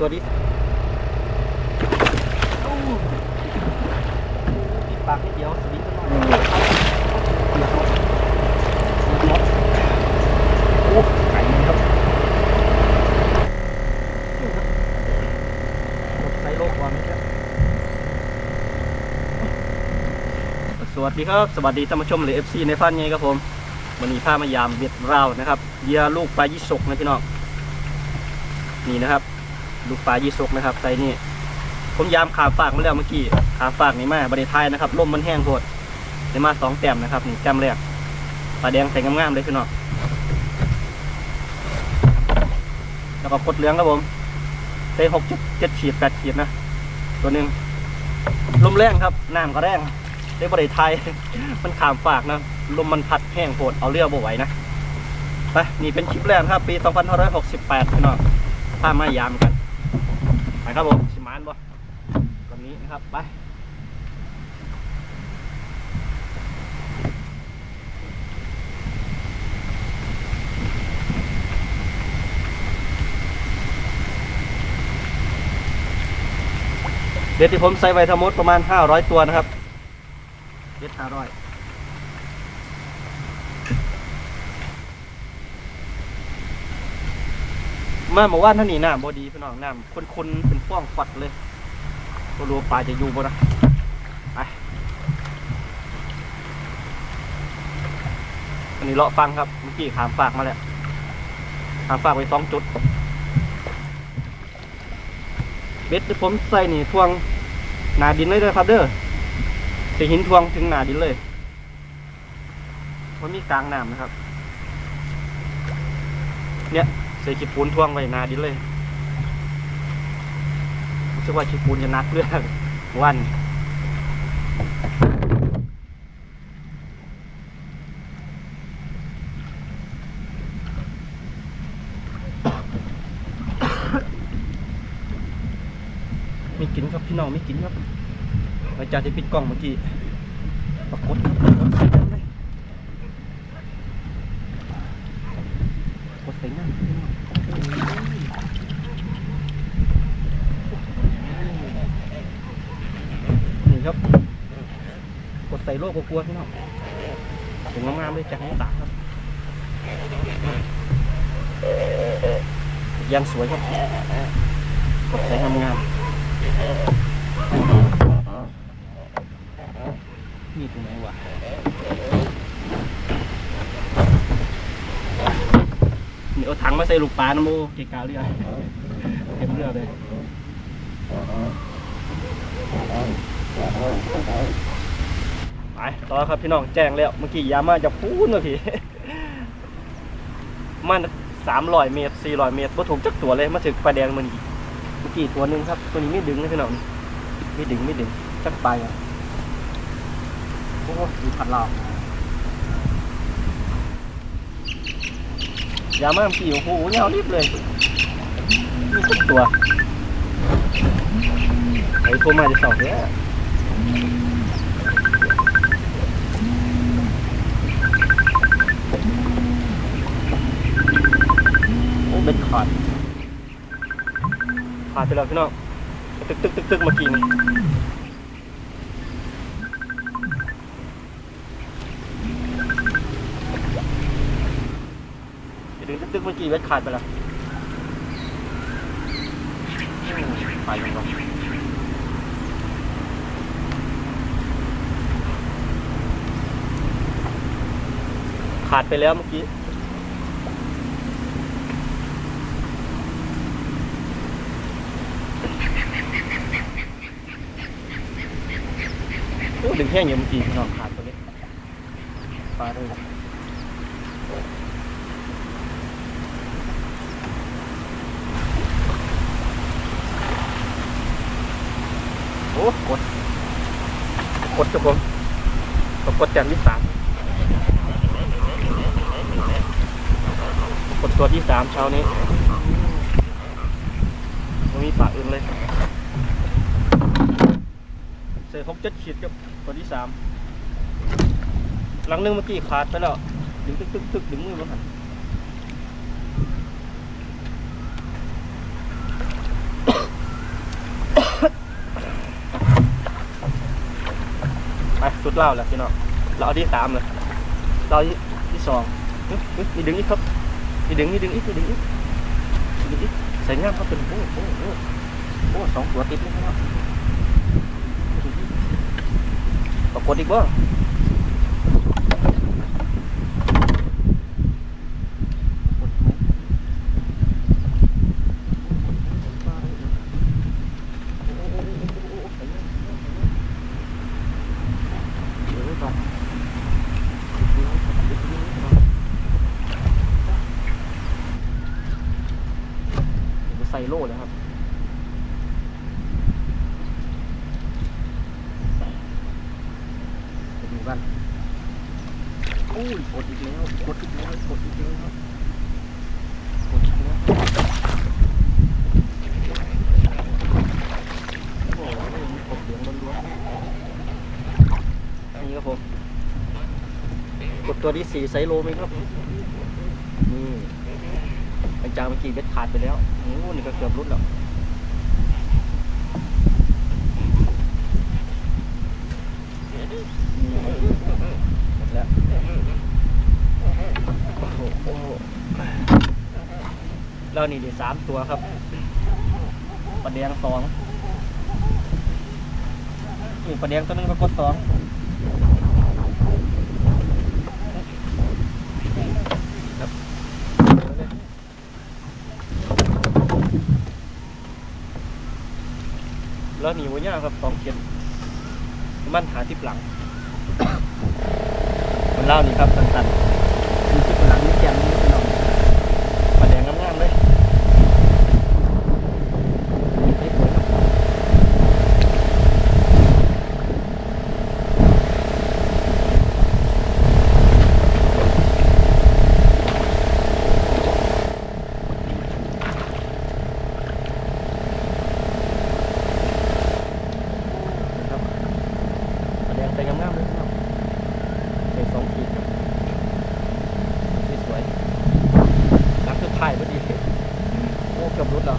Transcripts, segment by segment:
ตัวนี้โอ้ปิดปากนิดเดียวสวิงก็นอนโอ้ไก่นี่ครับนี่ครับกดไซโลกวางนี่ครับสวัสดีครับ สวัสดีท่านผู้ชมเลย FC ในพันไงครับผมวันนี้พามายามเบ็ดราวนะครับเหยื่อลูกปลายี่สกนะพี่น้องนี่นะครับ ลูกปลายี่สกนะครับใส่นี่ผมยามขามฝากมาแล้วเมื่อกี้ขามฝากนี่มาบริทายนะครับลมมันแห้งโพดได้มาสองแต้มนะครับนี่แต้มแรกปลาแดงใส่งามๆเลยพี่น้องแล้วก็กดเหลืองครับผมใส่หกจุดเจ็ดขีดแปดขีดนะตัวหนึ่งลมแรงครับน้ำก็แรงได้บริไทยมันขามฝากนะลมมันพัดแห้งโพดเอาเรือบ่ไหวนะไปนี่เป็นคลิปแรกครับ ปี 2568พี่น้องพามายามกัน ครับผมสิมานบ่วันนี้นะครับไปเด็ดที่ผมใส่ไว้ทั้งหมดประมาณ 500 ตัวนะครับเด็ด500 มาบอกว่าท่านนี่น้ำบอดีพี่น้องน้ำคนๆเป็นฟ้องฟัดเลยก็รู้ว่าปลาจะอยู่บ่นะไปอันนี้เลาะฟังครับเมื่อกี้ขามฝากมาแล้วขามฝากไปสองจุดเบ็ดที่ผมใส่นี่ทวงหนาดินเลยนะครับ เด้อจะหินทวงถึงหนาดินเลยมันมีกลางน้ำนะครับ เนี่ย ส่ขี้ปูนท่วงไว้นาดินเลยรู้สึกว่าขี้ปูนจะนักเรื่องวันมีกินครับพี่น้องมีกินครับหลังจากที่ปิดกล้องเมื่อกี้ปรากฏครับปรากฏใส่กันเลยปรากฏใส่งานพี่น้องนี่ครับ กด ใส่โลกกลัวพี่น้องถึงงามๆเลยจากให้ตาครับยังสวยครับใส่งามๆนี่ตรงไหนวะนี่เอาถังมาใส่ลูกปลานะโมเกกาเรือเต็มเรือเลย ไปต่อครับพี่น้องแจ้งแล้วเมื่อกี้ยามาจะพูดเมื่อกี้มันสามร้อยเมตรสี่ร้อยเมตรบ่ถูกจักตัวเลยมาถึงปลาแดงมันอีกเมื่อกี้ตัวหนึ่งครับตัวนี้ไม่ดึงนะพี่น้องไม่ดึงไม่ดึงจักไปอะโอ้ดูพัดเราอย่ามาพี่โอ้โหเงารีบเลยมีทุกตัวไอ้โทรมาจะสองเนี่ย เป็นขาดผ่านไปแล้วพี่น้องตึกตึกตึกตึกเมื่อกี้นี่ตึกตึกตึกเมื่อกี้เวทขาดไปแล้วไปยังก่อนขาดไปแล้วเมื่อกี้ ดึงแห้งอยู่เมื่อกี้พี่น้องขาดตัวนี้ปลาเลยโอ้กดกดจุกผมกดกดแต้มที่สามกดตัวที่สามเช้านี้ไม่มีปากอื่นเลย ใทครบเจ็ดขีดกับตัวที่สามหลังนึงเมื่อกี้ขาดไปแล้วดึงตึกตึกตึกดึงมือมาหันไปสุดเล่าแล้วพี่น้องเราเอาที่สามเลยเราที่สองมีดึงอีกครับมีดึงมีดึงอีกมีดึงอีกมีดึงอีกใส่งามคราบเป็นโอ้โหโอ้โหสองตัวติดเลยครับ กฏอีกบ่เดี๋ยวไว้ก่อนเดี๋ยวใส่โล่เลยครับ กันอุ้ยกดอีกแล้วกดอีกแล้วกดอีกแล้วกดอีกแล้วโอ้โหมีกดเหลืองล้วนๆนี่ครับผมกดตัวที่สี่ไซโลไหมครับนี่หลังจากเมื่อกี้เบ็ดขาดไปแล้วโอ้นี่ก็เกือบรุดแล้ว นี่ครับ หมดแล้วโอ้โหแล้วนี่ดีสามตัวครับปลาแดงสองนี่ปลาแดงตัวนึงก็กดสองแล้วหนีวันนี้ครับสองเขียนมันหาที่หลัง เล่านี่ครับสั้นๆมีที่หลังนี่แกมนี่พี่น้องมาแดงงามๆเลยนี่สวยครับนี่ครับมาแดงใส่งามๆเลยพี่น้อง ใส่สองขีดครับนี่สวยรักคือถ่ายพอดีโอ้เกือบรุดแล้ว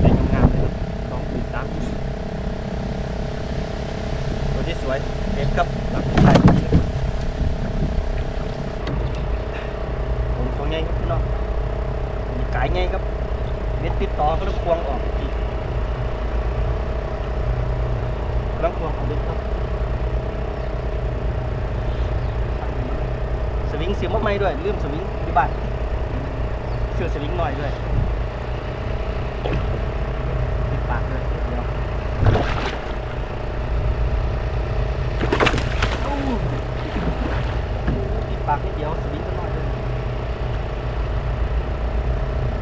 ใส่งามๆเลยครับสองขีดสามขีดตัวที่ สวยเด็ดครับรักคือถ่ายผมตัวใหญ่ครับพี่น้องมีกายใหญ่ครับเม็ดติดต่อก็ต้องควงออกอีกต้องควงออกดึกครับสวิงเสียงมากไม่ด้วยลืมสวิงที่บ้านเชื่อสวิงหน่อยด้วยปิดปากเลยเดี๋ยวอู้ปิดปากนิดเดียวสวิงก็น้อยเลย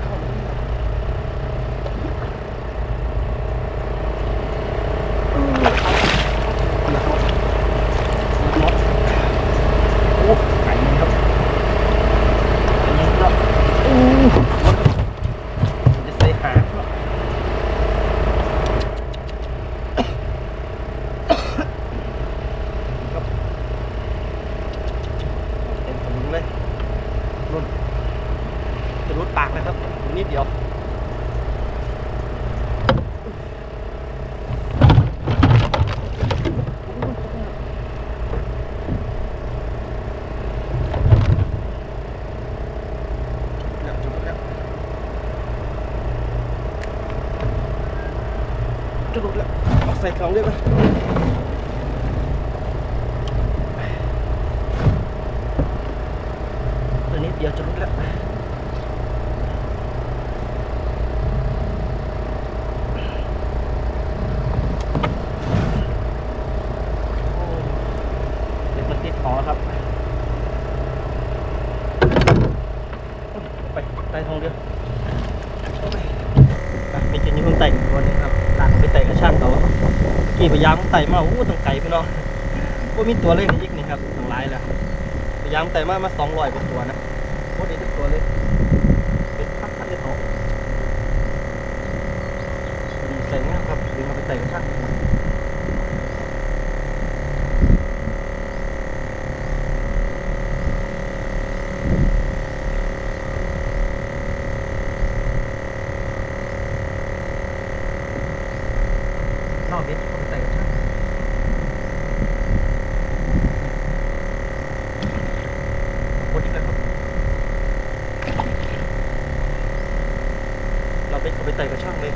เข้าเลยอู้เดี๋ยวเข้าเดี๋ยวเข้า โอ้ไก่นี่ครับไก่นี่ครับอู้จะใส่หางครับครับเต็มสมุนเลยรุ่นจะรุดปากนะครับอีกนิดเดียวเนี่ยจุดแล้วจะรุดแล้วเอาใส่กล่องได้ไหมตัวนี้เดียวจะรุดแล้ว โอ้เด็กมันติดหอครับ ไปใต้ท้องเรือเอาไปอะมีเจนนี่เพิ่งไต่ตัวหนึงครับลากไปไต่กระช่างเขากี่พยายามไต่มาโอ้ตั้งไก่พี่น้องโอ้มีตัวเล่นอีกนี่ครับทั้งหลายแล้วพยายามแต่มามาสองร้อยกว่าตัวนะ ตรดีทุกตัวเลย เป็นพักพักเลยเขาดีใส่งามครับดึงมาไปแต่งข้างนอกเบ็ดเอาไปแต่งข้าง โคตรดีเลยครับ เราไปเอาไปไต่กับช่างเลย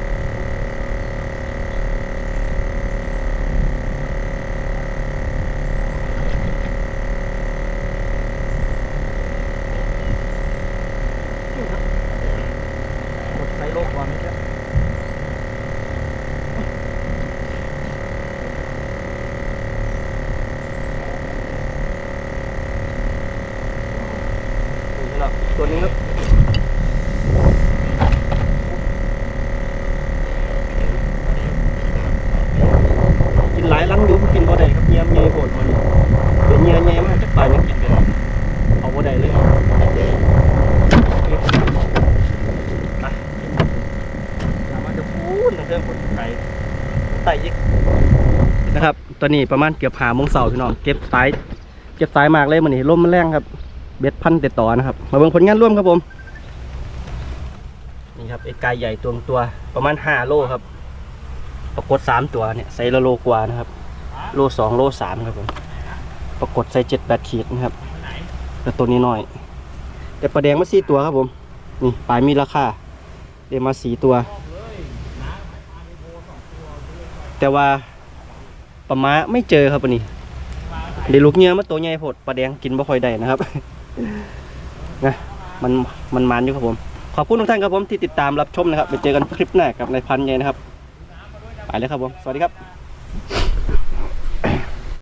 นี่ครับหมดไซโลกวางนี่แค่นี่ครับ ตัวนี้ครับกินหลายลังอยู่กินบ่ได้ครับเงียบใหญ่โหดมันเป็นเงียใหญ่มากจะปลายังกินเป็นเอาบ่ได้เลยไปสามาจะพูดเรื่องผลไก่ไต่ยิกนะครับตอนนี้ประมาณเกือบหาโมงเสาร์พี่น้อง เก็บสาย เก็บสายมากเลยมันนี่ลมมันแรงครับ บ็ดพันเต็ดต่อนะครับ มาเบิ่งผลงานร่วมครับผม นี่ครับไอ้กายใหญ่ตัวตัวประมาณห้าโลครับ ปรากฏสามตัวเนี่ยไซส์ละโลกว่านะครับ โลสองโลสามครับผม ปรากฏไซส์เจ็ดแปดขีดนะครับ แต่ตัวนี้น้อย แต่ปลาแดงมาสี่ตัวครับผม นี่ปลายมีราคาเดี๋ยวมาสี่ตัว แต่ว่าปลาม้าไม่เจอครับวันนี้เดี๋ยวลูกเงี้ยมาตัวใหญ่โพดปลาแดงกินบ่ค่อยได้นะครับ นะมันมันมันอยู่ครับผม ขอบคุณทุกท่านครับผมที่ติดตามรับชมนะครับ ไปเจอกันคลิปหน้ากับนายพันใหญ่นะครับ ไปเลยครับผม สวัสดีครับ